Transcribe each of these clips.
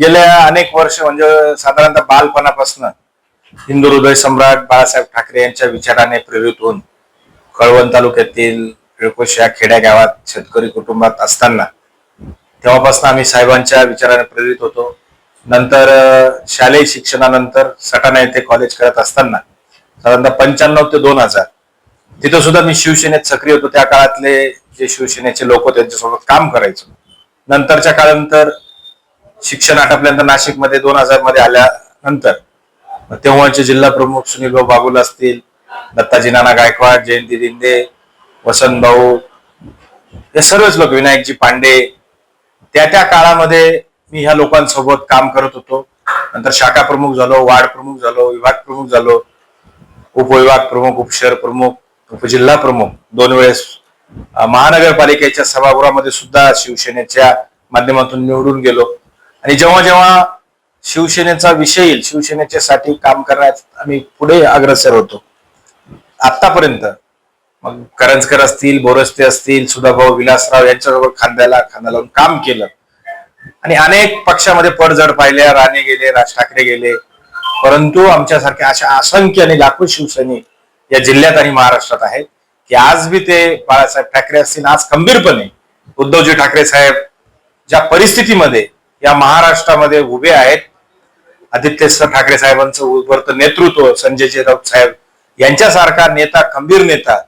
गेल्या अनेक वर्ष म्हणजे साधारणतः बालपणापासून हिंदू हृदय सम्राट बाळासाहेब ठाकरे यांच्या विचाराने प्रेरित होऊन कळवण तालुक्यातील रिळकोश या खेड्या गावात शेतकरी कुटुंबात असताना तेव्हापासून आम्ही साहेबांच्या विचाराने प्रेरित होतो. नंतर शालेय शिक्षणानंतर सटाणा येथे कॉलेज करत असताना साधारणतः पंच्याण्णव ते दोन हजार तिथं सुद्धा मी शिवसेनेत सक्रिय होतो. त्या काळातले जे शिवसेनेचे लोक त्यांच्यासोबत काम करायचो. नंतरच्या काळानंतर शिक्षण आटपल्यानंतर नाशिकमध्ये दोन हजारमध्ये आल्यानंतर तेव्हाचे जिल्हा प्रमुख सुनील भाऊ बागुल असतील दत्ताजी नाना गायकवाड जयंती दिंडे वसंत भाऊ हे सर्वच लोक विनायकजी पांडे. त्या त्या काळामध्ये मी ह्या लोकांसोबत काम करत होतो. नंतर शाखा प्रमुख झालो वार्ड प्रमुख झालो विभाग प्रमुख झालो उपविभाग प्रमुख उपशहर प्रमुख उपजिल्हा प्रमुख. दोन वेळेस महानगरपालिकेच्या सभागृहामध्ये सुद्धा शिवसेनेच्या माध्यमातून निवडून गेलो. आणि जेव्हा जेव्हा शिवसेनेचा विषय येईल शिवसेनेच्यासाठी काम करण्यात आम्ही पुढे अग्रसर होतो. आतापर्यंत मग करंजकर असतील बोरस्ते असतील सुधाभाऊ विलासराव यांच्याबरोबर खांद्याला खांदा लावून काम केलं. आणि अनेक पक्षामध्ये पडझड पाहिल्या राणे गेले राज ठाकरे गेले. परंतु आमच्यासारख्या अशा असंख्य आणि लाखो शिवसैनिक या जिल्ह्यात आणि महाराष्ट्रात आहेत की आज बी ते बाळासाहेब ठाकरे असतील आज खंबीरपणे उद्धवजी ठाकरे साहेब ज्या परिस्थितीमध्ये या महाराष्ट्रामध्ये उभे आहेत. आदित्य ठाकरे साहेबांचं उभरतं नेतृत्व संजय राऊत साहेब यांच्यासारखा नेता खंबीर नेता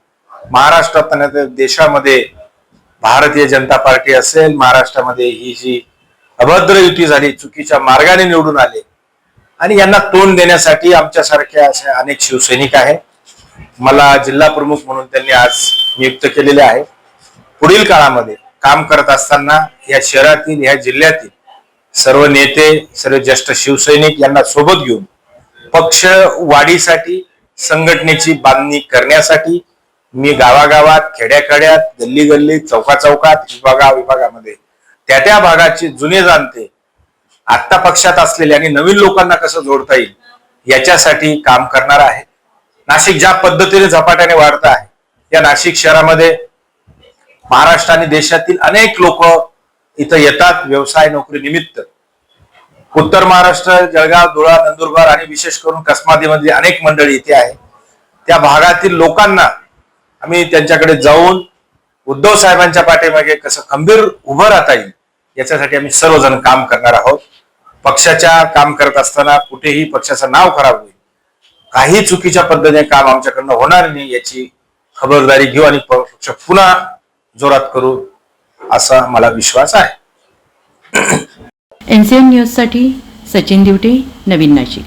महाराष्ट्रात त्या देशामध्ये भारतीय जनता पार्टी असेल महाराष्ट्रामध्ये ही जी अभद्र युती झाली चुकीच्या मार्गाने निवडून आले आणि यांना तोंड देण्यासाठी आमच्यासारख्या अशा अनेक शिवसैनिक आहेत. मला जिल्हा प्रमुख म्हणून त्यांनी आज नियुक्त केलेले आहे. पुढील काळामध्ये काम करत असताना या शहरातील या जिल्ह्यातील सर्व नेते सर्व ज्येष्ठ शिवसैनिक यांना सोबत घेऊन पक्ष वाढीसाठी संघटनेची बांधणी करण्यासाठी मी गावागावात खेड्याखेड्यात गल्ली गल्ली चौका चौकात विभागा विभागामध्ये त्या त्या भागाचे जुने जाणते आत्ता पक्षात असलेले आणि नवीन लोकांना कसं जोडता येईल याच्यासाठी काम करणार आहे. नाशिक ज्या पद्धतीने झपाट्याने वाढत आहे या नाशिक शहरामध्ये महाराष्ट्र आणि देशातील अनेक लोक इथं येतात व्यवसाय नोकरी निमित्त. उत्तर महाराष्ट्र जळगाव धुळा नंदुरबार आणि विशेष करून कसमादीमधली अनेक मंडळी इथे आहे त्या भागातील लोकांना आम्ही त्यांच्याकडे जाऊन उद्धव साहेबांच्या पाठीमागे कसं खंबीर उभं राहता येईल याच्यासाठी आम्ही सर्वजण काम करणार आहोत. पक्षाच्या काम करत असताना कुठेही पक्षाचं नाव खराब होईल. काही चुकीच्या पद्धतीने काम आमच्याकडनं होणार नाही याची खबरदारी घेऊ आणि पक्ष पुन्हा जोरात करू. असा मला विश्वास आहे. एन सी न्यूजसाठी सचिन दिवटे नवीन नाशिक.